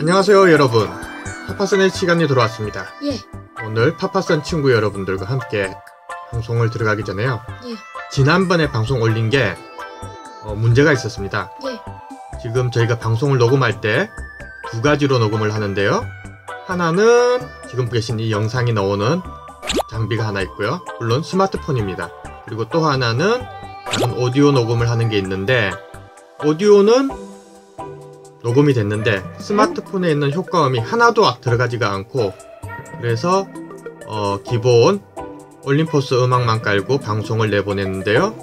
안녕하세요 여러분. 파파슨의 시간이 돌아왔습니다. 예, 오늘 파파슨 친구 여러분들과 함께 방송을 들어가기 전에요. 예, 지난번에 방송 올린 게 어, 문제가 있었습니다. 예. 지금 저희가 방송을 녹음할 때 두 가지로 녹음을 하는데요. 하나는 지금 계신 이 영상이 나오는 장비가 하나 있고요. 물론 스마트폰입니다. 그리고 또 하나는 오디오 녹음을 하는 게 있는데 오디오는 녹음이 됐는데 스마트폰에 있는 효과음이 하나도 들어가지가 않고 그래서 어, 기본 올림포스 음악만 깔고 방송을 내보냈는데요.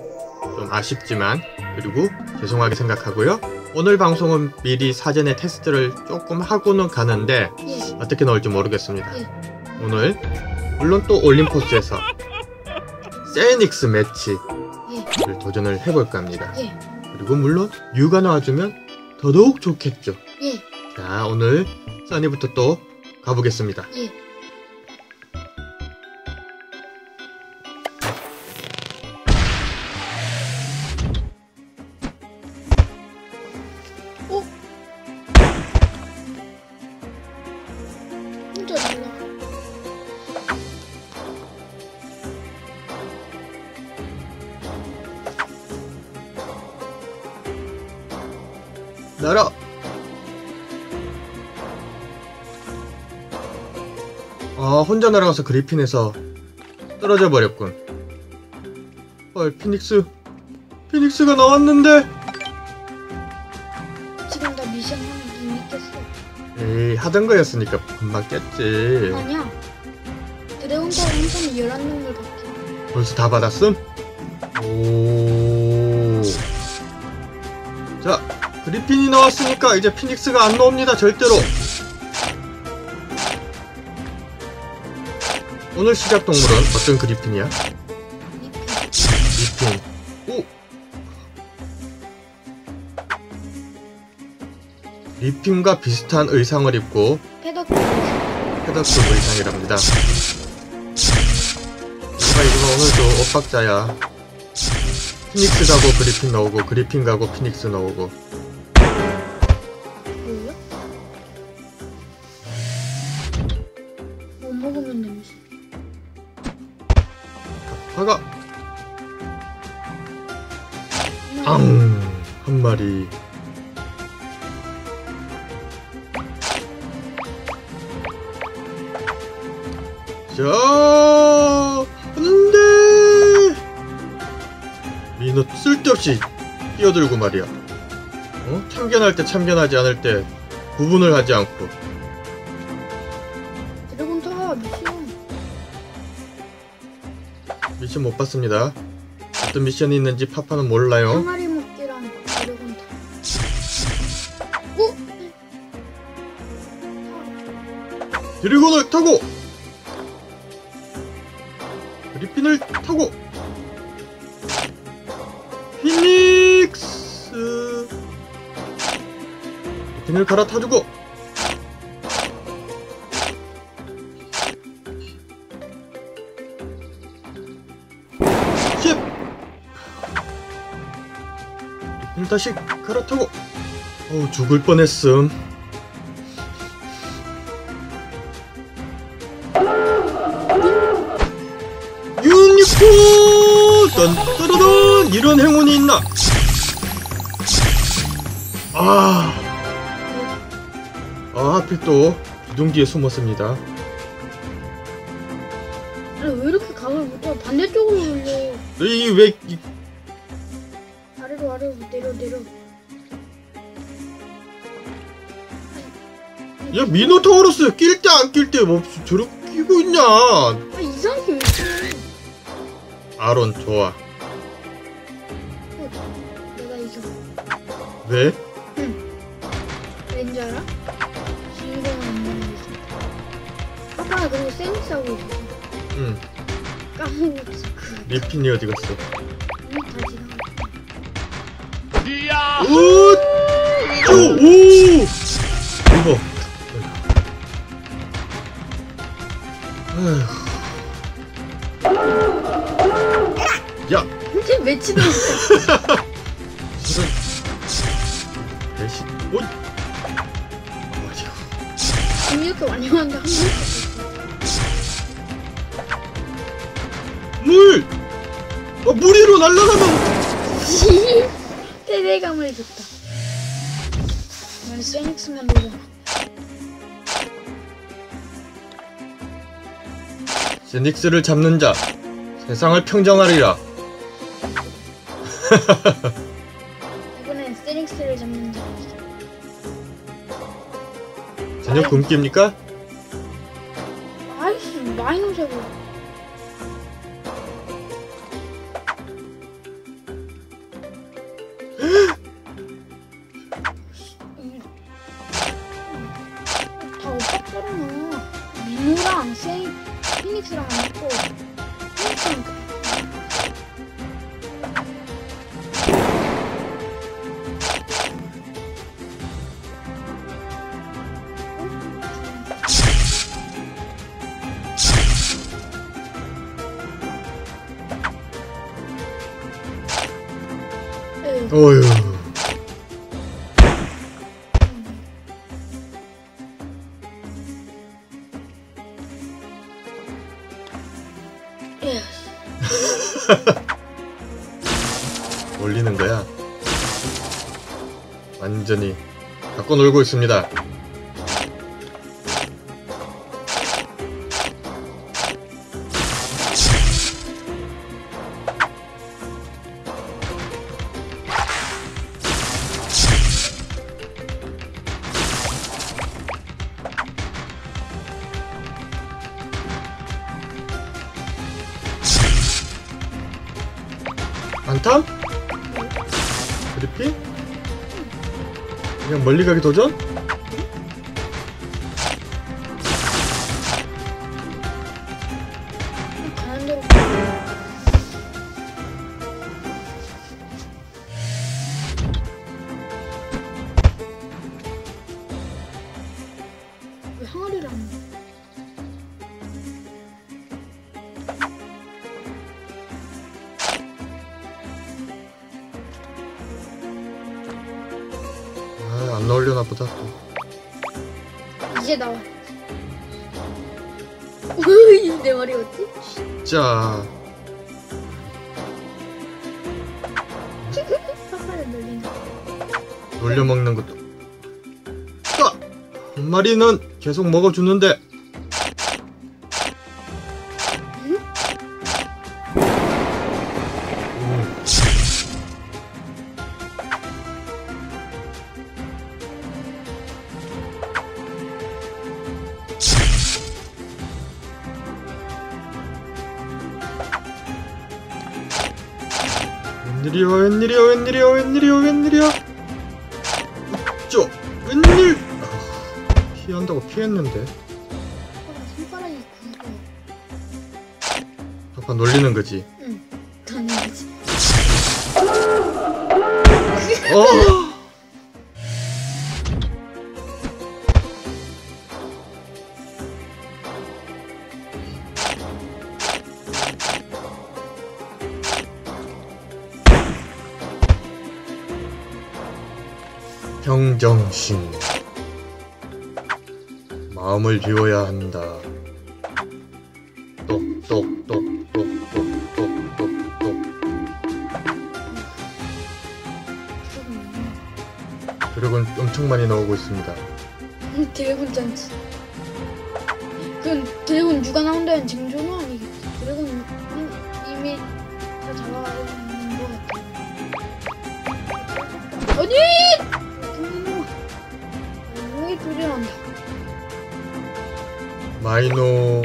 좀 아쉽지만 그리고 죄송하게 생각하고요. 오늘 방송은 미리 사전에 테스트를 조금 하고는 가는데 예, 어떻게 나올지 모르겠습니다. 예. 오늘 물론 또 올림포스에서 세닉스 매치를 예, 도전을 해볼까 합니다. 예, 그리고 물론 유가 나와주면 더더욱 좋겠죠. 예, 자 오늘 써니부터 또 가보겠습니다. 예. 혼자 날아가서 그리핀에서 떨어져 버렸군 헐 피닉스 피닉스가 나왔는데 지금 나 미션 하는 이미 깼어. 에이 하던 거였으니까 금방 깼지 아니야. 드래곤타워 한판에 11명을 받게. 벌써 다 받았음? 오. 자, 그리핀이 나왔으니까 이제 피닉스가 안 나옵니다, 절대로. 오늘 시작 동물은 어떤 그리핀이야? 그리핀. 오! 리핀과 비슷한 의상을 입고 패덕 헤더급 의상이랍니다. 누가 이거 오늘도 엇박자야. 피닉스 가고 그리핀 나오고 그리핀 가고 피닉스 나오고 앙! 한 마리 자 안돼 민호 쓸데없이 뛰어들고 말이야 어? 참견할 때 참견하지 않을 때 구분을 하지 않고 드래곤타워 미션. 미션 못 봤습니다 어떤 미션이 있는지 파파는 몰라요 드래곤을 타고. 그리핀을 타고. 피닉스. 그리핀을 갈아타주고. 십. 그리핀을 다시 갈아타고. 어우 죽을 뻔했음 유니콘! 딴따라단! 이런 행운이 있나? 아, 아, 하필 또 기둥 뒤에 숨었습니다. 아니 왜 이렇게 각을 못해? 반대쪽으로 올려. 이, 왜, 이, 아래로 아래로 내려 내려. 야, 미노타우로스 낄 때 안 낄 때 뭐 저렇게 끼고 있냐? 아왜 이래? 아론, 좋아. 왜? 왠지 알아? 거지. 아빠가 그리고 센스 하고 있어. 응, 까먹었어. 그 리핀이 어디 갔어? 이미 다 지나갔어. 오! 오! 오! 이거. 야, 지금 왜 치는 거야? 어디요 지금 이렇게 많이 왔는데 한 번도 물! 어, 물 위로 날아가면 없어. 세대감을 줬다. 난 세닉스만 보잖아. 제닉스를 잡는 자 세상을 평정하리라 저녁 굶깁니까? 어휴 예. 올리는 거야 완전히 갖고 놀고 있습니다 안탐? 그리피? 그냥 멀리 가기 도전? 나오려나 보다 또. 이제 나와 으이 내 머리 어ത്തി? 자, 파파를 놀리는 놀려먹는 것도. 아! 한 마리는 계속 먹어주는데. 웬일이야, 웬일이야, 웬일이야, 웬일이야, 웬일이야. 저, 웬일? 아, 피한다고 피했는데. 손가락이 아빠 놀리는 거지. 응 던지지 어! 평정심 마음을 비워야 한다. 똑똑똑똑똑똑똑똑 드래곤 엄청 많이 나오고 있습니다. 드래곤 짠치 마이노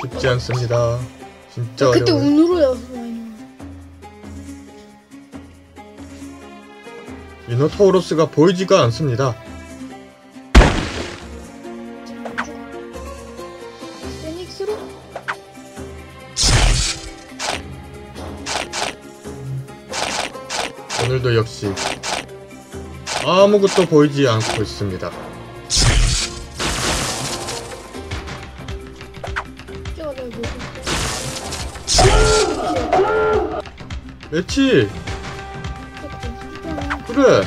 쉽지 않습니다. 진짜 야, 그때 어려워요. 운으로 나왔어 많이 미노타우로스가 보이지가 않습니다. 페닉스로? 오늘도 역시 아무것도 보이지 않고 있습니다. 보고 매치! 그래.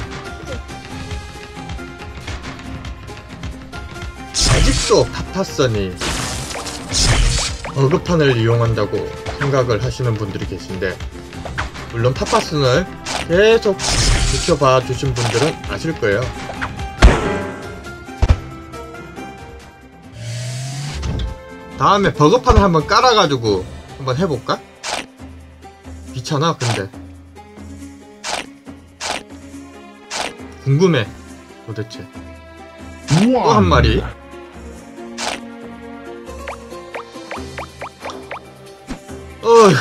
아직도 파파선이 버그판을 이용한다고 생각을 하시는 분들이 계신데 물론 파파슨을 계속 지켜봐 주신 분들은 아실 거예요. 다음에 버그판을 한번 깔아가지고 한번 해볼까? 귀찮아 근데. 궁금해 도대체. 또 한 마리? 어휴.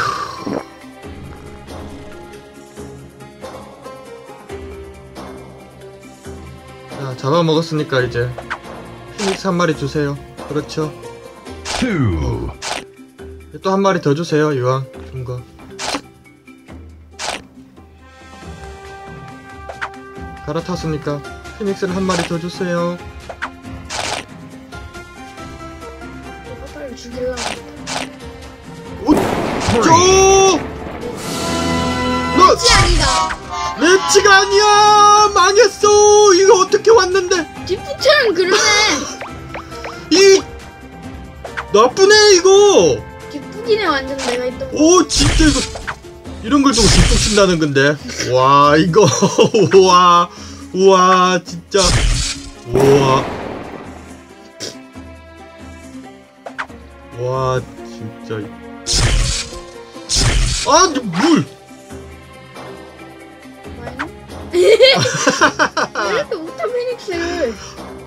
자 잡아먹었으니까 이제 피닉스 한 마리 주세요. 그렇죠 또 한 마리 더 주세요 이왕. 준거. 갈아탔으니까 피닉스를 한 마리 더 주세요. 지 아니다. 랩치가 아니야! 망했어! 이거 어떻게 왔는데? 뒷부처럼 그러네. 이 나쁘네 이거! 뒷부기네 완전 내가 있던 거. 오 진짜 이거 이런 걸 두고 뒷북 친다는 건데. 와 이거. 우와 우와 진짜. 우와. 와 진짜. 아물! 왜 이렇게 못한 피닉스?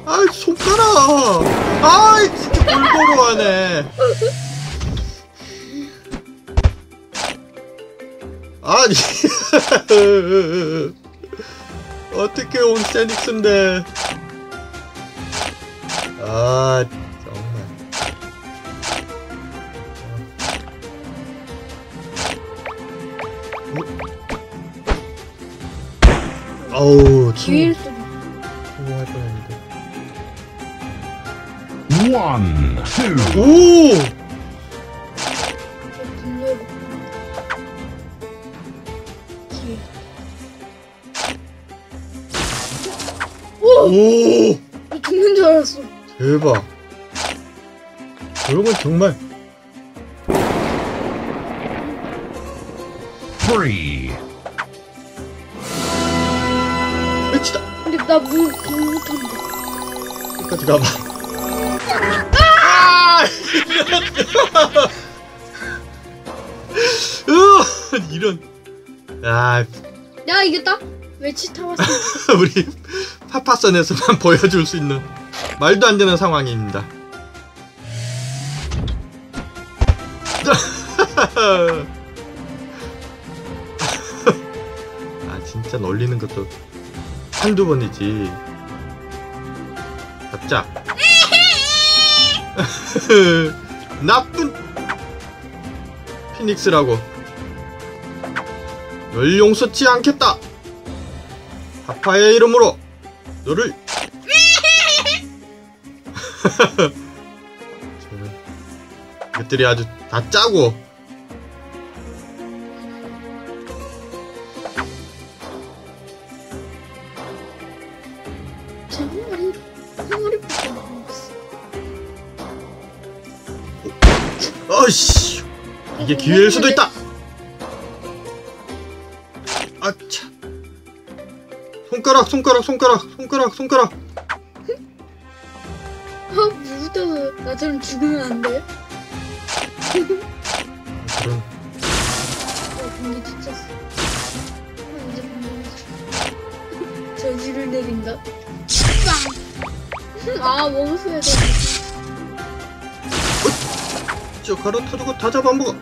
아 손가락 아 진짜 골고루 하네. 아니. 어떻게 온 세닉스인데? 아 정말. 어? 성- 수도. 성공할 one, two, 오! 오! 죽는 줄 알았어. 대박. 여러분 정말 three, 끝이다. 근데 나물 못한다. 끝까지 가봐. 아! 으, 이런. 아, 야 이겼다. 외치 타봤어. 우리 파파선에서만 보여줄 수 있는 말도 안 되는 상황입니다. 아 진짜 놀리는 것도 한두 번이지. 잡자. 나쁜 피닉스라고. 널 용서치 않겠다. 파파의 이름으로 너를 저는 이것들이 아주 다 짜고 이게 기회일 수도 있다 아차 손가락 손가락 손가락 손가락 손가락 아 물부터서 나처럼 죽으면 안 돼? 그런 어 공기 지쳤어. 아, 이제 공기 저지를 내린다. 빵! 아 먹었어야 돼. 저 갈아타주고 다 잡아먹어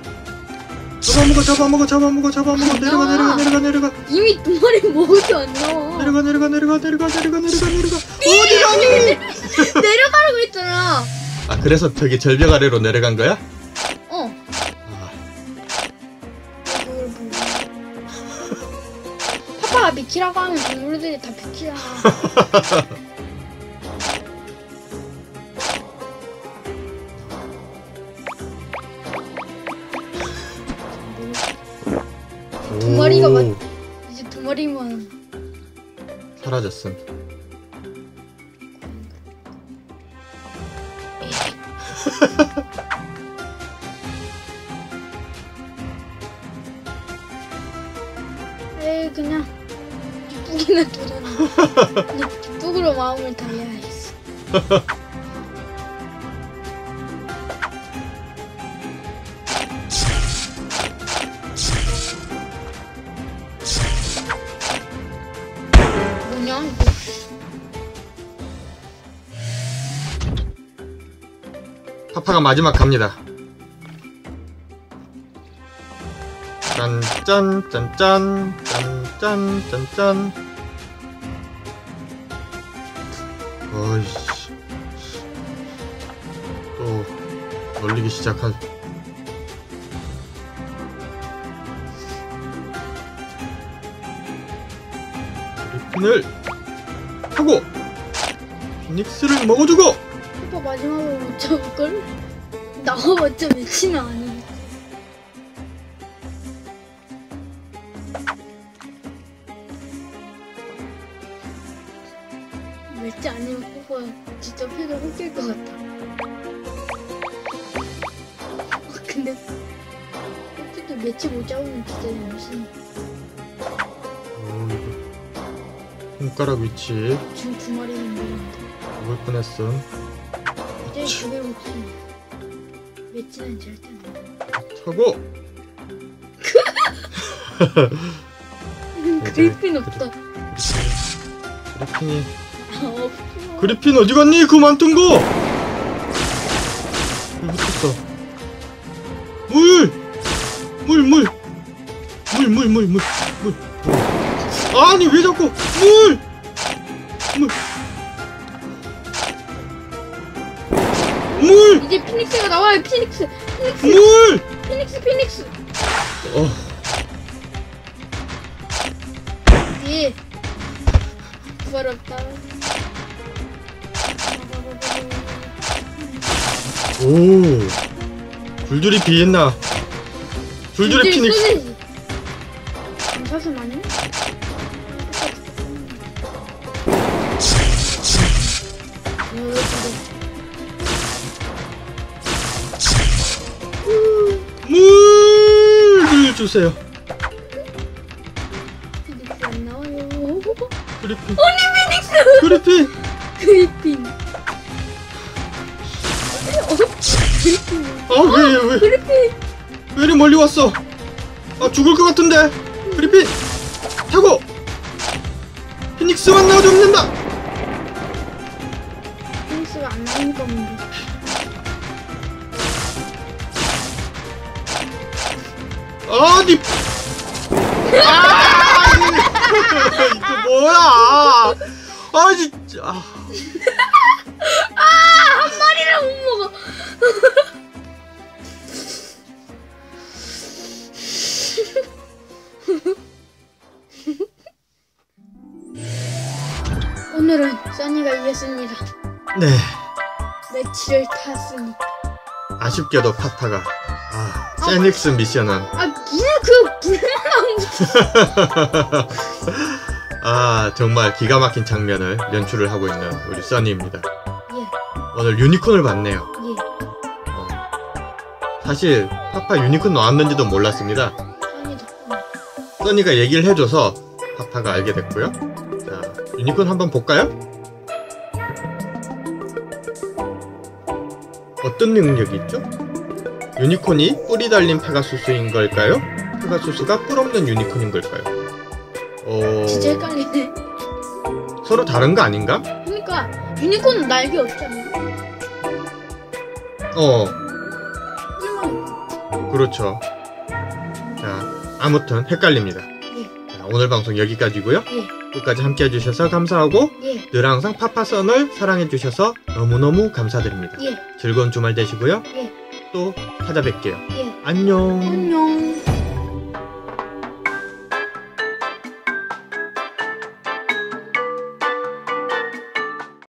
잡아먹어 잡아먹어 잡아먹어 잡아먹어 내려가 내려가 내려가 내려가 이미 두 마리 먹어도 안 나와. 내려가 내려가 내려가 내려가 내려가 내려가 내려가 어디 가니 내려가라고 했잖아. 아 그래서 저기 절벽 아래로 내려간 거야? 어. 아, 보고. 파파가 비키라고 하면 동물들이 다 비키잖아. 두 마리가 맞- 이제 두 마리만. 사라졌음. 에이 그냥 기쁘기나. 그냥 기쁘기로 마음을 달래야겠어. 이거? 파파가 마지막 갑니다. 짠짠 짠짠 짠짠 짠짠. 어이씨. 또 놀리기 시작한. 그리핀을 하고 피닉스를 먹어주고. 오빠 마지막으로 못 잡을걸? 나와봤자 며칠은 아니니까. 멸치 아니면 오빠 진짜 표정 웃길 것 같아. 아, 근데 솔직히 멸치 못 잡으면 진짜 열심히 손가락 위치 지금 두 마리는 먹었는데 먹을 뻔했음. 이제 두개 먹지 멸치는 절대 안. 하고 그리핀 없다. 그리핀이 아. 그리핀 어디 갔니? 그만 둔 거! 여기 붙었어. 물! 물, 물! 물, 물, 물, 물, 물. 아니, 왜 자꾸, 물! 물! 물! 이제 피닉스가 나와요. 피닉스, 피닉스, 물! 피닉스, 피닉스. 어, 예. 부럽다. 오. 불들이 비했나? 불들이 피닉스. 사슴 아니야? 물 주세요. 피닉스 안 나와요. 그리핀. 그리핀. 그리핀. 어? 그리핀. 아, 왜, 왜, 그리핀. 왜 이리 멀리 왔어? 아, 죽을 것 같은데. 그리핀. 타고. 피닉스 만 나와주면 된다. 아니. 아, 이거 뭐야? 아, 진짜. 아. 한 마리를 못 먹어. 오늘은 써니가 이겼습니다. 네. 매치를 탔으니까. 아쉽게도 파파가 아, 세닉스 미션은 아, 아 정말 기가 막힌 장면을 연출을 하고 있는 우리 써니입니다. 예, 오늘 유니콘을 봤네요. 예. 어, 사실 파파 유니콘 나왔는지도 몰랐습니다. 써니 덕분에. 써니가 얘기를 해줘서 파파가 알게 됐고요. 자 유니콘 한번 볼까요? 어떤 능력이 있죠? 유니콘이 뿔이 달린 페가수스인 걸까요? 페가수스가 뿔 없는 유니콘인 걸까요? 어... 진짜 헷갈리네. 서로 다른 거 아닌가? 그러니까 유니콘은 날개 없잖아. 어, 뿔만 그렇죠. 자, 아무튼 헷갈립니다. 예, 자, 오늘 방송 여기까지고요. 예, 끝까지 함께 해주셔서 감사하고 예, 늘 항상 파파선을 사랑해주셔서 너무너무 감사드립니다. 예, 즐거운 주말 되시고요. 예, 또 찾아뵐게요. 예. 안녕. 안녕.